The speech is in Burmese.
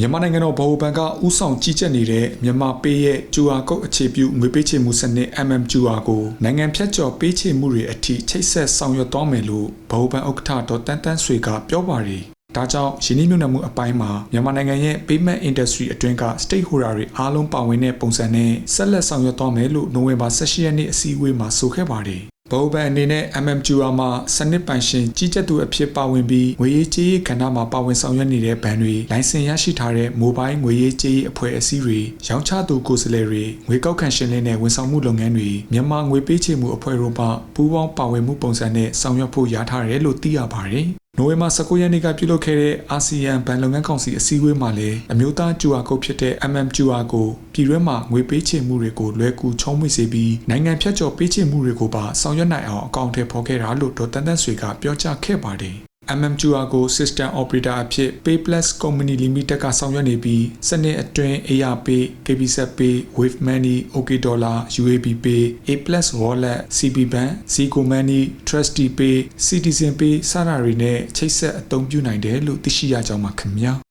မြန်မာနိုင်ငံတော်ဗဟိုဘဏ်ကဥဆောင်ကြီးကြပ်နေတဲ့မြန်မာပေးရဲ့ QR code အခြေပြုငွေပေးချေမှုစနစ် MMQR ကိုနိုင်ငံဖြတ်ကျော်ပေးချေမှုတွေအထိချိတ်ဆက်ဆောင်ရွက်သွားမယ်လို့ဗဟိုဘဏ်ဥက္ကဋ္ဌဒေါ်တန်းတန်းဆွေကပြောပါတယ်။ဒါကြောင့်ယင်းနှိမ့်ညွတ်မှုအပိုင်းမှာမြန်မာနိုင်ငံရဲ့ payment industry အတွင်းက stakeholder တွေအားလုံးပါဝင်တဲ့ပုံစံနဲ့ဆက်လက်ဆောင်ရွက်သွားမယ်လို့နိုဝင်ဘာ18ရက်နေ့အစည်းအဝေးမှာဆိုခဲ့ပါတယ်။ ဗဟိုဘဏ်အနေနဲ့ MMQR မှာစနစ်ပိုင်ရှင်ကြီးကြပ်သူအဖြစ်ပါဝင်ပြီးငွေရေးကြေးရေးကဏ္ဍမှာပါဝင်ဆောင်ရွက်နေတဲ့ဘဏ်တွေလိုင်စင်ရရှိထားတဲ့ mobile ငွေရေးကြေးရေးအဖွဲ့အစည်းတွေရောင်းချသူကိုယ်စားလှယ်တွေငွေကောက်ခံရှင်လင်းတဲ့ဝန်ဆောင်မှုလုပ်ငန်းတွေမြန်မာငွေပေးချေမှုအဖွဲ့တို့မှပူးပေါင်းပါဝင်မှုပုံစံနဲ့ဆောင်ရွက်ဖို့ရထားတယ်လို့သိရပါတယ်။ နိုဝင်ဘာ19ရက်နေ့ကပြုလုပ်ခဲ့တဲ့အာဆီယံဘဏ်လုပ်ငန်းကောင်စီအစည်းအဝေးမှာလည်းအမျိုးသား QR ကုတ်ဖြစ်တဲ့ MMQR ကိုပြည်တွင်းမှာငွေပေးချေမှုတွေကိုလွယ်ကူချုံးမိစေပြီးနိုင်ငံဖြတ်ကျော်ပေးချေမှုတွေကိုပါဆောင်ရွက်နိုင်အောင်အကောင့်ထဲပေါ်ခဲ့တာလို့ဒေါ်တန်းတန်းဆွေကပြောကြားခဲ့ပါတယ်။ MMQR ကို System Operator အဖြစ် PayPlus Company Limited ကဆောင်ရွက်နေပြီးစနစ်အတွင်း ARPay, KBSat Pay, Wave Money, OK Dollar, UAB Pay, A+ Wallet, CB Bank, Zico Money, Trusty Pay, Citizen Pay စတာတွေနဲ့ချိတ်ဆက်အသုံးပြုနိုင်တယ်လို့သိရှိရကြောင်းပါခင်ဗျာ